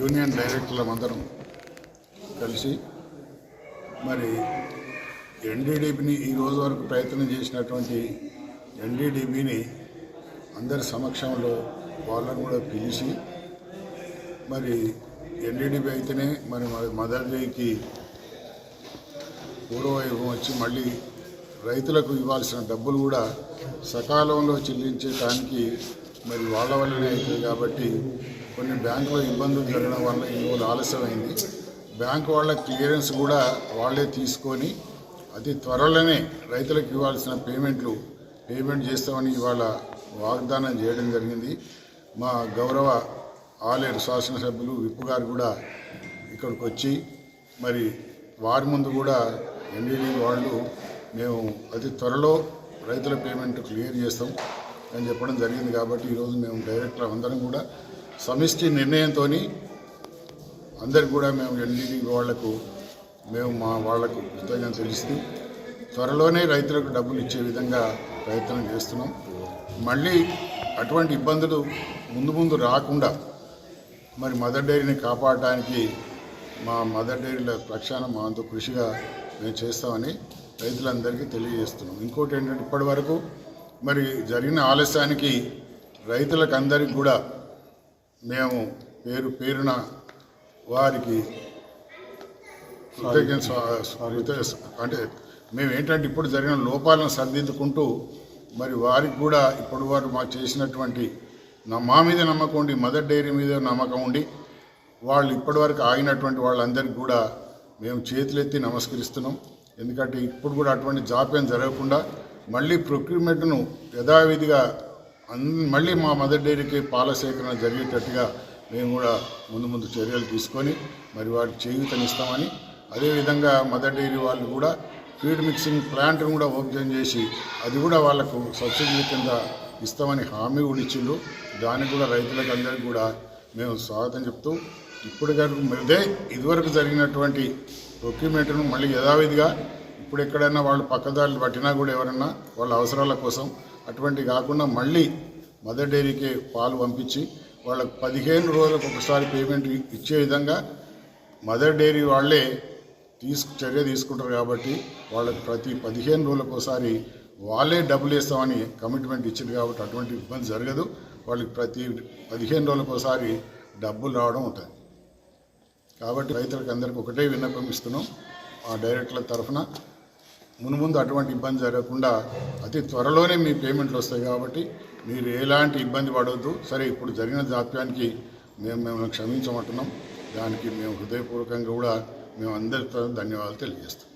Union అందరం కలిసి మరి ఎన్డీడీబీని ఈ రోజు వరకు ప్రయత్నం చేసినటువంటి ఎన్డీడీబీని అందరి సమక్షంలో వాళ్ళని కూడా పిలిచి మరి ఎన్డీడీబీ అయితేనే మరి మదర్ డేకి పూర్వవైభవం వచ్చి మళ్ళీ రైతులకు ఇవ్వాల్సిన డబ్బులు కూడా సకాలంలో చెల్లించే దానికి మరి వాళ్ళ వల్లనే అవుతుంది కాబట్టి కొన్ని బ్యాంకులో ఇబ్బందులు జరగడం వల్ల ఈ రోజు ఆలస్యమైంది. బ్యాంకు వాళ్ళ క్లియరెన్స్ కూడా వాళ్ళే తీసుకొని అతి త్వరలోనే రైతులకు ఇవ్వాల్సిన పేమెంట్లు పేమెంట్ చేస్తామని ఇవాళ వాగ్దానం చేయడం జరిగింది. మా గౌరవ ఆలేరు శాసనసభ్యులు విప్పు గారు కూడా ఇక్కడికి వచ్చి మరి వారి ముందు కూడా ఎన్డీడీ వాళ్ళు మేము అతి త్వరలో రైతుల పేమెంట్ క్లియర్ చేస్తాం అని చెప్పడం జరిగింది కాబట్టి ఈరోజు మేము డైరెక్టర్ అందరం కూడా సమిష్టి నిర్ణయంతో అందరికి కూడా మేము ఎన్డీడీ వాళ్ళకు మేము మా వాళ్ళకు కృతజ్ఞత తెలుస్తూ త్వరలోనే రైతులకు డబ్బులు ఇచ్చే విధంగా ప్రయత్నం చేస్తున్నాం. మళ్ళీ అటువంటి ఇబ్బందులు ముందు ముందు రాకుండా మరి మదర్ డైరీని కాపాడటానికి మా మదర్ డైరీల పక్షాన మా అంత కృషిగా మేము చేస్తామని రైతులందరికీ తెలియజేస్తున్నాం. ఇంకోటి ఏంటంటే ఇప్పటి వరకు మరి జరిగిన ఆలస్యానికి రైతులకు అందరికీ కూడా మేము పేరు పేరున వారికి అంటే మేము ఏంటంటే ఇప్పుడు జరిగిన లోపాలను సర్దిద్దుకుంటూ మరి వారికి కూడా ఇప్పుడు వారు మాకు చేసినటువంటి నా మా మీద నమ్మకం ఉండి మదర్ డైరీ మీద నమ్మకం ఉండి వాళ్ళు ఇప్పటివరకు ఆగినటువంటి వాళ్ళందరికీ కూడా మేము చేతులెత్తి నమస్కరిస్తున్నాం. ఎందుకంటే ఇప్పుడు కూడా అటువంటి జాప్యం జరగకుండా మళ్ళీ ప్రొక్యూర్మెంట్ను యథావిధిగా మళ్ళీ మా మదర్ డైరీకి పాల సేకరణ జరిగేటట్టుగా మేము కూడా ముందు ముందు చర్యలు తీసుకొని మరి వాటి చేయూతనిస్తామని అదేవిధంగా మదర్ డైరీ వాళ్ళు కూడా ఫీడ్ మిక్సింగ్ ప్లాంట్ను కూడా ఓపెన్ చేసి అది కూడా వాళ్ళకు సబ్సిడీ కింద ఇస్తామని హామీ కూడా ఇచ్చిండు. దానికి కూడా రైతులకు అందరికీ కూడా మేము స్వాగతం చెప్తూ ఇప్పుడు గారు ఇదే ఇదివరకు జరిగినటువంటి ప్రొక్యూమెంట్ను మళ్ళీ యథావిధిగా ఇప్పుడు ఎక్కడైనా వాళ్ళు పక్కదారులు పట్టినా కూడా ఎవరన్నా వాళ్ళ అవసరాల కోసం అటువంటి కాకుండా మళ్ళీ మదర్ డైరీకి పాలు పంపించి వాళ్ళకు పదిహేను రోజులకు ఒకసారి పేమెంట్ ఇచ్చే విధంగా మదర్ డైరీ వాళ్ళే తీసుకు చర్య తీసుకుంటారు కాబట్టి వాళ్ళకి ప్రతి పదిహేను రోజులకు ఒకసారి వాళ్ళే డబ్బులు ఇస్తామని కమిట్మెంట్ ఇచ్చింది కాబట్టి అటువంటి ఇబ్బంది జరగదు. వాళ్ళకి ప్రతి పదిహేను రోజులకు ఒకసారి డబ్బులు రావడం ఉంటుంది. కాబట్టి రైతులకు అందరికీ ఒకటే విన్నపం ఇస్తున్నాం. ఆ డైరెక్టర్ల తరఫున మునుముందు అటువంటి ఇబ్బంది జరగకుండా అతి త్వరలోనే మీ పేమెంట్లు వస్తాయి కాబట్టి మీరు ఎలాంటి ఇబ్బంది పడవద్దు. సరే ఇప్పుడు జరిగిన జాప్యానికి మేము మిమ్మల్ని క్షమించమంటున్నాం. దానికి మేము హృదయపూర్వకంగా కూడా మేము అందరితో ధన్యవాదాలు తెలియజేస్తాం